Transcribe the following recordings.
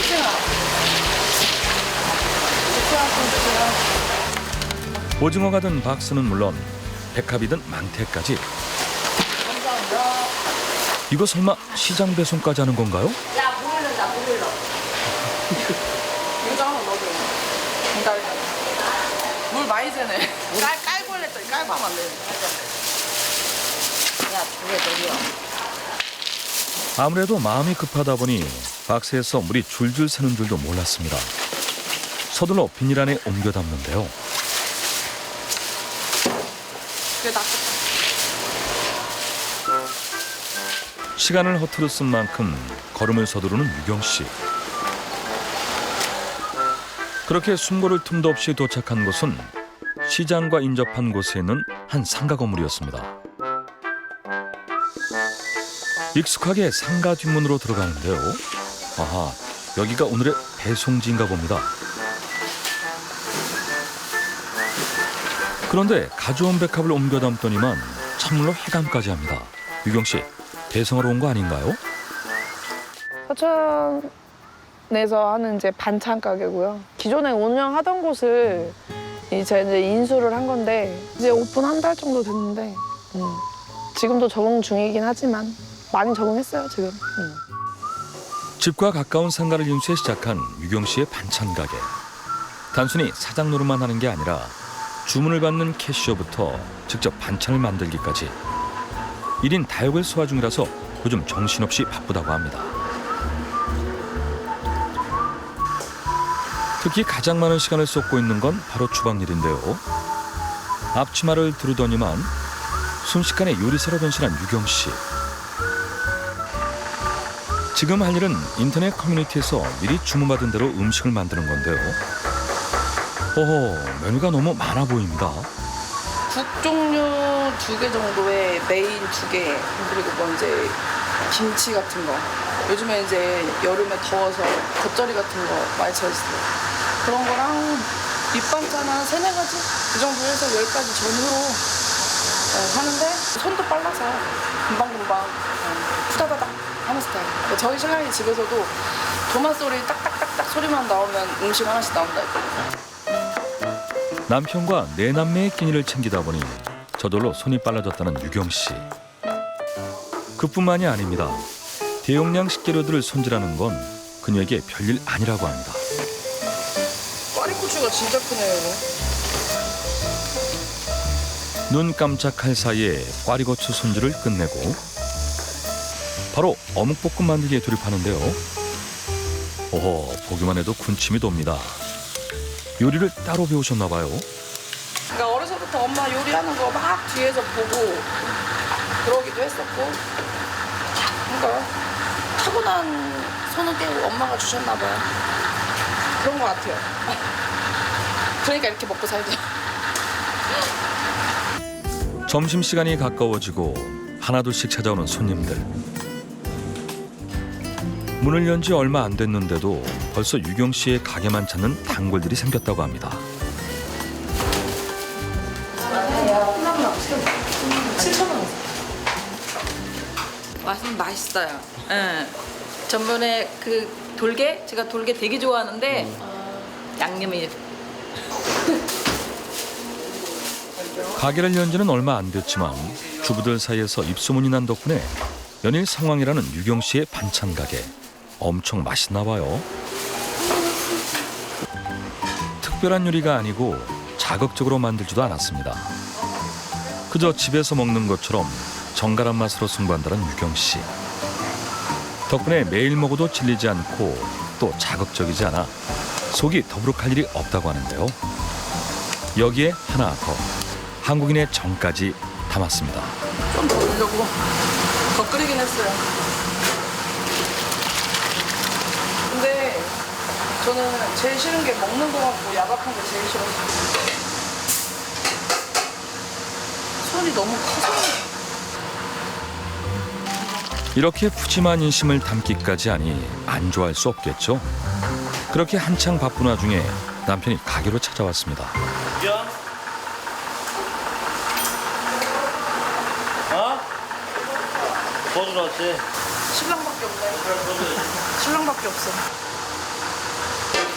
오징어. 오징어. 오징어가 든 박스는 물론 백합이 든 망태까지 감사합니다. 이거 설마 시장 배송까지 하는 건가요? 야, 물 흘른다, 물 흘러. 이거 한번 넣어줘. 기다려. 물 많이 새네. 깔, 깔고 할랬더니 깔고 하면 안 돼. 야, 두개 넣려. 아무래도 마음이 급하다 보니 박스에서 물이 줄줄 새는 줄도 몰랐습니다. 서둘러 비닐 안에 옮겨 담는데요. 시간을 허투루 쓴 만큼 걸음을 서두르는 유경 씨. 그렇게 숨고를 틈도 없이 도착한 곳은 시장과 인접한 곳에 있는 한 상가 건물이었습니다. 익숙하게 상가 뒷문으로 들어가는데요. 아하, 여기가 오늘의 배송지인가 봅니다. 그런데 가져온 백합을 옮겨 담더니만 찬물로 해감까지 합니다. 유경 씨, 배송하러 온 거 아닌가요? 서천에서 하는 이제 반찬 가게고요. 기존에 운영하던 곳을 이제 이제 인수를 한 건데 이제 오픈 한 달 정도 됐는데 음, 지금도 적응 중이긴 하지만 많이 적응했어요 지금. 음. 집과 가까운 상가를 인수해 시작한 유경 씨의 반찬 가게. 단순히 사장 노릇만 하는 게 아니라 주문을 받는 캐시어부터 직접 반찬을 만들기까지 1인 다역을 소화 중이라서 요즘 정신없이 바쁘다고 합니다. 특히 가장 많은 시간을 쏟고 있는 건 바로 주방 일인데요. 앞치마를 두르더니만 순식간에 요리사로 변신한 유경 씨. 지금 할 일은 인터넷 커뮤니티에서 미리 주문받은 대로 음식을 만드는 건데요. 어허, 메뉴가 너무 많아 보입니다. 국 종류 두 개 정도에 메인 두 개, 그리고 뭐 이제 김치 같은 거. 요즘에 이제 여름에 더워서 겉절이 같은 거 많이 찾으시더라고요. 그런 거랑 밑반찬 한 세네 가지? 그 정도 해서 열 가지 전후로 어, 하는데 손도 빨라서 금방금방 어, 후다다닥 하는 스타일. 근데 저희 신랑이 집에서도 도마 소리 딱딱딱딱 소리만 나오면 음식 하나씩 나온다 했거든요. 남편과 네 남매의 끼니를 챙기다 보니 저절로 손이 빨라졌다는 유경 씨. 그뿐만이 아닙니다. 대용량 식재료들을 손질하는 건 그녀에게 별일 아니라고 합니다. 꽈리고추가 진짜 크네요, 이거. 눈 깜짝할 사이에 꽈리고추 손질을 끝내고 바로 어묵볶음 만들기에 돌입하는데요. 오호, 보기만 해도 군침이 돕니다. 요리를 따로 배우셨나 봐요. 그러니까 어려서부터 엄마 요리하는 거 막 뒤에서 보고 그러기도 했었고 그러니까 타고난 손은 깨고 엄마가 주셨나 봐요 그런 거 같아요 그러니까 이렇게 먹고 살죠 점심시간이 가까워지고 하나둘씩 찾아오는 손님들. 문을 연 지 얼마 안 됐는데도 벌써 유경 씨의 가게만 찾는 단골들이 생겼다고 합니다. 맛은 맛있어요 예. 전번에 그 돌게 제가 돌게 되게 좋아하는데 양념이 가게를 연 지는 얼마 안 됐지만 주부들 사이에서 입소문이 난 덕분에 연일 상황이라는 유경 씨의 반찬 가게 엄청 맛있나 봐요. 특별한 요리가 아니고 자극적으로 만들지도 않았습니다. 그저 집에서 먹는 것처럼 정갈한 맛으로 승부한다는 유경 씨. 덕분에 매일 먹어도 질리지 않고 또 자극적이지 않아 속이 더부룩할 일이 없다고 하는데요. 여기에 하나 더 한국인의 정까지 담았습니다. 좀 보려고 더 끓이긴 했어요. 근데 저는 제일 싫은 게 먹는 거 같고 야박한 게 제일 싫어요. 손이 너무 커서 이렇게 푸짐한 인심을 담기까지 하니 안 좋아할 수 없겠죠. 그렇게 한창 바쁜 와중에 남편이 가게로 찾아왔습니다. 야. 어? 도와주러 왔지? 신랑밖에 없네. 신랑밖에 없어.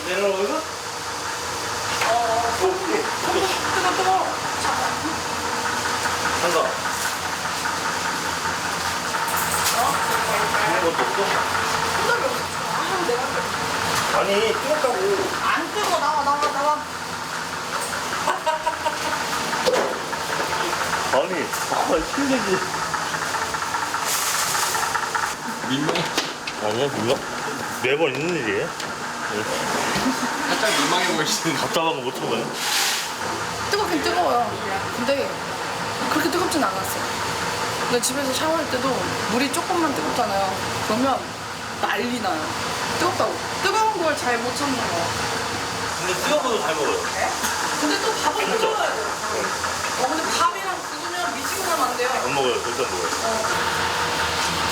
내려오는 거? 뜨거 뜨거. 한가. 이런 것도 없어? 아니, 뜨겁다고. 안 뜨거 나와 나와 나와. 아니, 아, 힘들지. 민망 아니야, 몰라. 매번 있는 일이에요. 살짝 민망해 보이시는 답답한 거못 참아요. 뜨겁긴 뜨거워요. 근데 그렇게 뜨겁진 않았어요. 근데 집에서 샤워할 때도 물이 조금만 뜨겁잖아요. 그러면 난리 나요. 뜨겁다고. 뜨거운 걸 잘 못 참는 거. 근데 뜨거운 거도 잘 먹어요. 근데 또 밥은 진짜? 뜨거워야 돼요. 어, 근데 밥이랑 미치고 가면 안 돼요. 안 먹어요, 절대 안 먹어요.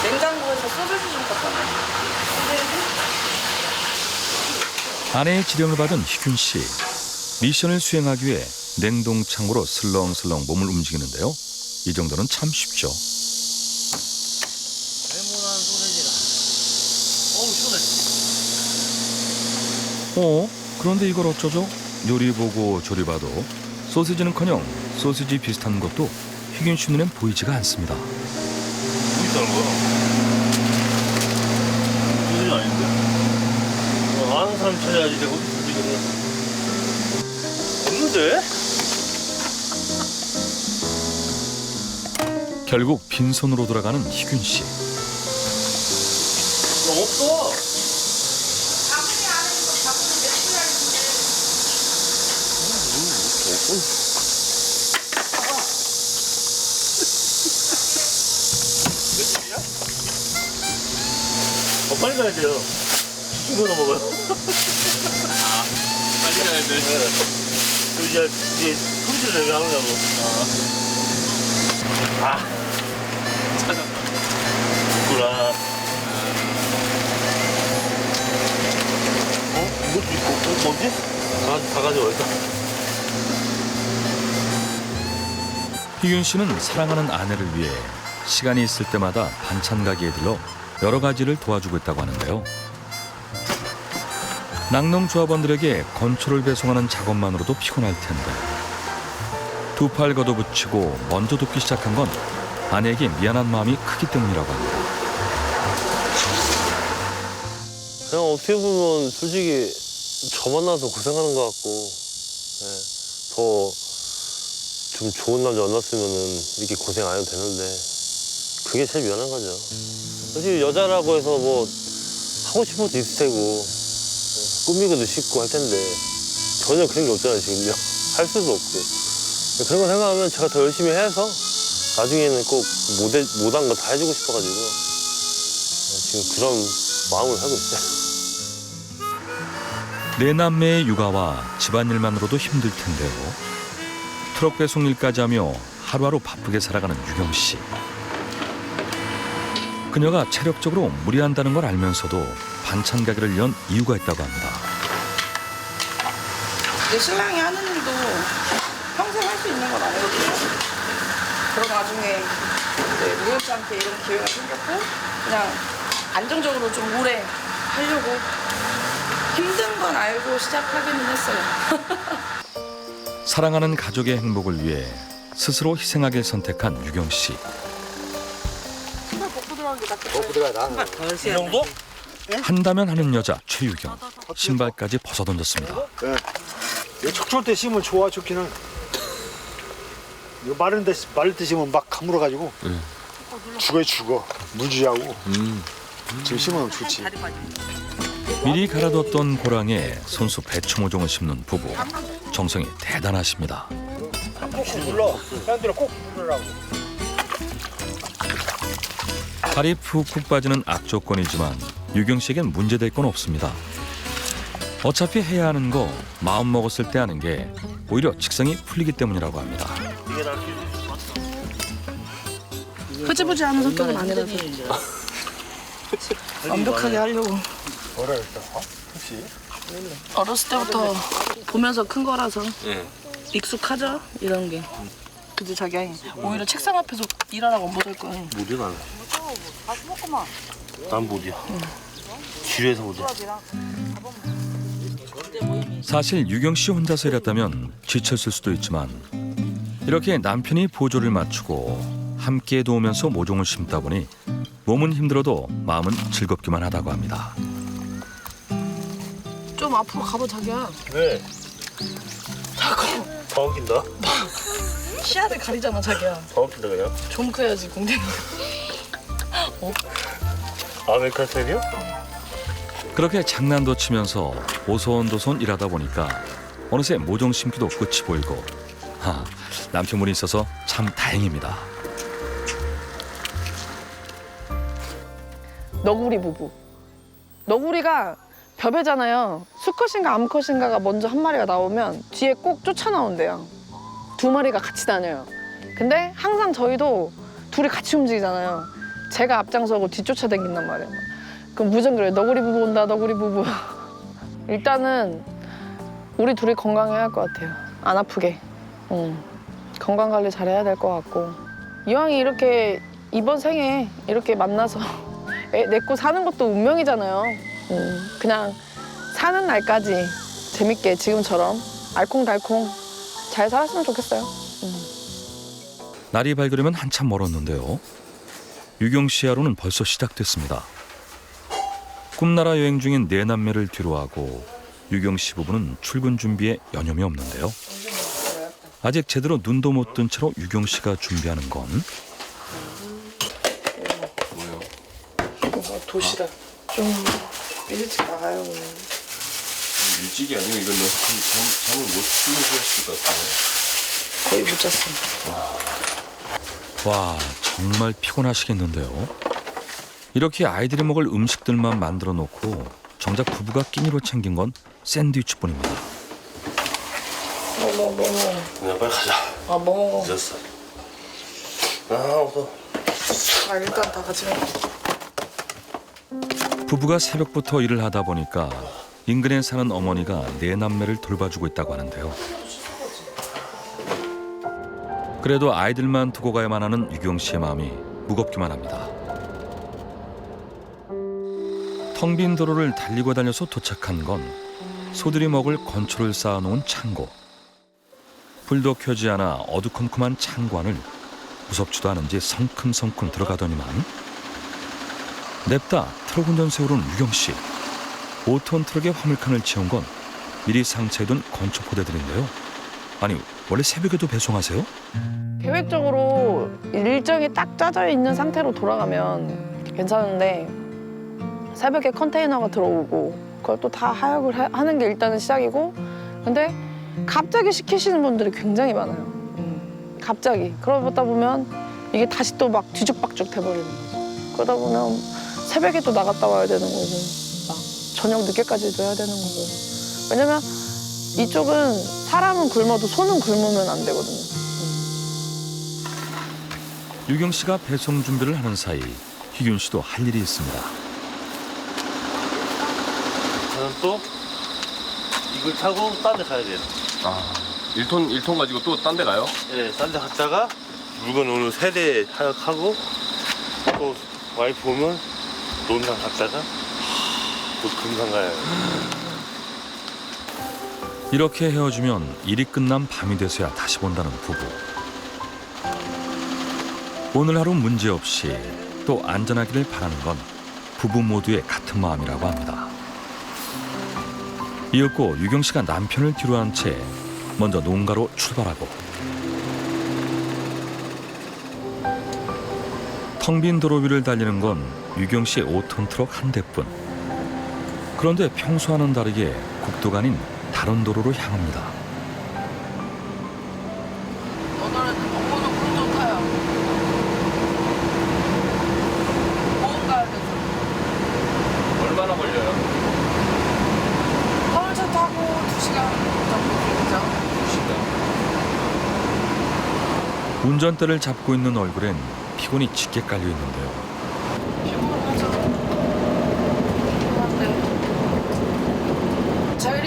냉장고에서 소세지 좀 갖다 놔요. 아내의 지령을 받은 희균 씨. 미션을 수행하기 위해 냉동창으로 슬렁슬렁 몸을 움직이는데요. 이 정도는 참 쉽죠. 레몬한 소세지라. 어우, 시원해. 어? 그런데 이걸 어쩌죠? 요리 보고 조리 봐도 소시지는커녕 소시지 비슷한 것도 희균 씨 눈엔 보이지가 않습니다. 거야? 소세지 아닌데? 어, 아는 사람 찾아야지, 내가. 없는데? 결국 빈손으로 돌아가는 희균 씨. 어, 없어. 어, 빨리 가야 돼요. 이거나 먹어요. 빨리 가야 돼. 그 이제, 이제 품질을 왜 하느냐고. 아. 찾았다. 있구나. 어? 이것도 있고, 어, 뭐지? 다, 다 가져와, 일단. 희균 씨는 사랑하는 아내를 위해 시간이 있을 때마다 반찬 가게에 들러 여러 가지를 도와주고 있다고 하는데요. 낙농 조합원들에게 건초를 배송하는 작업만으로도 피곤할 텐데 두 팔 걷어붙이고 먼저 돕기 시작한 건 아내에게 미안한 마음이 크기 때문이라고 합니다. 그냥 어떻게 보면 솔직히 저 만나서 고생하는 것 같고 예, 더좀 좋은 남자 만났으면은 이렇게 고생 안 해도 되는데 그게 제일 미안한 거죠. 솔직히 여자라고 해서 뭐 하고 싶은 것도 있을 테고 예, 꾸미기도 쉽고 할 텐데 전혀 그런 게 없잖아요 지금요. 할 수도 없고 그런 거 생각하면 제가 더 열심히 해서 나중에는 꼭 못해, 못한 거 다 해주고 싶어가지고 예, 지금 그런 마음을 하고 있어요. 네 남매의 육아와 집안일만으로도 힘들 텐데요. 트럭 배송 일까지 하며 하루하루 바쁘게 살아가는 유경 씨. 그녀가 체력적으로 무리한다는 걸 알면서도 반찬 가게를 연 이유가 있다고 합니다. 내 신랑이 하는 일도 평생 할 수 있는 건 아니거든요. 나중에 이제 우연치 않게 이런 기회가 생겼고 그냥 안정적으로 좀 오래 하려고 힘든 건 알고 시작하기는 했어요. 사랑하는 가족의 행복을 위해 스스로 희생하길 선택한 유경 씨. 이 정도? 한다면 하는 여자 최유경. 신발까지 벗어 던졌습니다. 이거 척추할 때 심으면 좋아 좋기는. 이거 마른 데 마를 때 심으면 막 가물어 가지고 죽어요 죽어. 물주하고. 지금 심으면 좋지. 미리 갈아뒀던 고랑에 손수 배추모종을 심는 부부. 정성이 대단하십니다. 꼭 눌러. 사람들은 꼭 누르라고. 발이 푹푹 빠지는 악조건이지만 유경 씨에겐 문제될 건 없습니다. 어차피 해야 하는 거 마음 먹었을 때 하는 게 오히려 직성이 풀리기 때문이라고 합니다. 흐지부지 하는 성격은 아니라서 완벽하게 하려고 뭐라 그랬어? 어? 혹시? 어렸을 때부터 보면서 큰 거라서 예. 익숙하죠 이런 게 그지 자기야 오히려 책상 앞에서 일하라고 못할 거야 못해, 나는. 난 못이야. 지루해서 못해. 사실 유경 씨 혼자서 일했다면 지쳤을 수도 있지만 이렇게 남편이 보조를 맞추고 함께 도우면서 모종을 심다 보니 몸은 힘들어도 마음은 즐겁기만 하다고 합니다. 좀 앞으로 가봐 자기야. 왜? 자꾸 더 웃긴다? 시야를 가리잖아 자기야. 더 웃긴다 그냥? 좀 커야지 공댕이. 아메리카노요? 그렇게 장난도 치면서 오손도손 일하다 보니까 어느새 모종 심기도 끝이 보이고 하, 남편분이 있어서 참 다행입니다. 너구리 부부. 너구리가 벼베잖아요. 수컷인가 암컷인가가 먼저 한 마리가 나오면 뒤에 꼭 쫓아나온대요. 두 마리가 같이 다녀요. 근데 항상 저희도 둘이 같이 움직이잖아요. 제가 앞장서고 뒤쫓아 다닌단 말이에요. 그럼 무전 그래요. 너구리 부부 온다, 너구리 부부. 일단은 우리 둘이 건강해야 할 것 같아요. 안 아프게. 응. 건강 관리 잘해야 될 것 같고. 이왕이 이렇게 이번 생에 이렇게 만나서 애 내고 사는 것도 운명이잖아요. 음, 그냥 사는 날까지 재밌게 지금처럼 알콩달콩 잘 살았으면 좋겠어요. 날이 밝으려면 한참 멀었는데요. 유경 씨 하루는 벌써 시작됐습니다. 꿈나라 여행 중인 네 남매를 뒤로하고 유경 씨 부부는 출근 준비에 여념이 없는데요. 아직 제대로 눈도 못 뜬 채로 유경 씨가 준비하는 건 뭐요? 도시락 좀 일찍 나가요 오늘. 일찍이 아니고 이건 너무 잠, 잠을 못 주무셨을 것 같아요. 거의 못 잤습니다. 와 정말 피곤하시겠는데요. 이렇게 아이들이 먹을 음식들만 만들어 놓고 정작 부부가 끼니로 챙긴 건 샌드위치뿐입니다. 뭐 뭐 뭐 뭐. 그냥 빨리 가자. 아 뭐. 늦었어. 아, 없어. 아 일단 다 같이 먹. 부부가 새벽부터 일을 하다 보니까 인근에 사는 어머니가 네 남매를 돌봐주고 있다고 하는데요. 그래도 아이들만 두고 가야만 하는 유경 씨의 마음이 무겁기만 합니다. 텅 빈 도로를 달리고 달려서 도착한 건 소들이 먹을 건초를 쌓아놓은 창고. 불도 켜지 않아 어두컴컴한 창고 안을 무섭지도 않은지 성큼성큼 들어가더니만 냅다 트럭 운전세 오른 유경 씨. 5톤 트럭에 화물칸을 채운 건 미리 상차해둔 건초 포대들인데요. 아니 원래 새벽에도 배송하세요? 계획적으로 일정이 딱 짜져 있는 상태로 돌아가면 괜찮은데 새벽에 컨테이너가 들어오고 그걸 또 다 하역을 하- 하는 게 일단은 시작이고 근데 갑자기 시키시는 분들이 굉장히 많아요. 음, 갑자기 그러다 보면 이게 다시 또 막 뒤죽박죽 돼버리는 거죠. 그러다 보면 새벽에 또 나갔다 와야 되는 거고 막 저녁 늦게까지도 해야 되는 거고 왜냐면 이쪽은 사람은 굶어도 손은 굶으면 안 되거든요. 유경 씨가 배송 준비를 하는 사이 희균 씨도 할 일이 있습니다. 저는 또 이걸 타고 딴 데 가야 돼요. 아, 1톤 1톤 가지고 또 딴 데 가요? 네, 딴데 갔다가 물건 오늘 세대 하역하고 또 와이프 오면 논산 갔다가 또 금산 가요. 이렇게 헤어지면 일이 끝난 밤이 돼서야 다시 본다는 부부. 오늘 하루 문제 없이 또 안전하기를 바라는 건 부부 모두의 같은 마음이라고 합니다. 이윽고 유경 씨가 남편을 뒤로한 채 먼저 농가로 출발하고 텅 빈 도로 위를 달리는 건 유경 씨의 5톤 트럭 한 대뿐. 그런데 평소와는 다르게 국도가 아닌 다른 도로로 향합니다. 오늘은 엄마는 운전 타요. 보험 가야 돼서. 얼마나 걸려요? 서울차 타고 2시간 정도 걸리죠. 운전대를 잡고 있는 얼굴엔 피곤이 짙게 깔려 있는데요. 피곤하죠. 피곤한데. 제가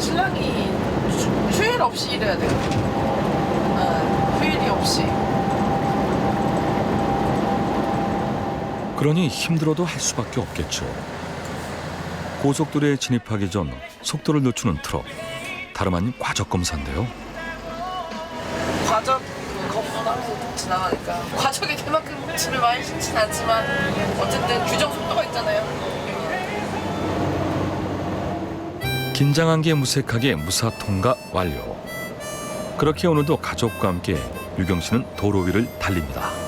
신랑이 휴- 휴일 없이 일해야 돼요. 응, 휴일이 없이. 그러니 힘들어도 할 수밖에 없겠죠. 고속도로에 진입하기 전 속도를 늦추는 트럭. 다름 아닌 과적 검사인데요. 과적 그 검문하면서 지나가니까 과적이 그만큼 짐을 많이 싣진 않지만 어쨌든 규정 속도가 있잖아요. 긴장한 게 무색하게 무사 통과 완료. 그렇게 오늘도 가족과 함께 유경 씨는 도로 위를 달립니다.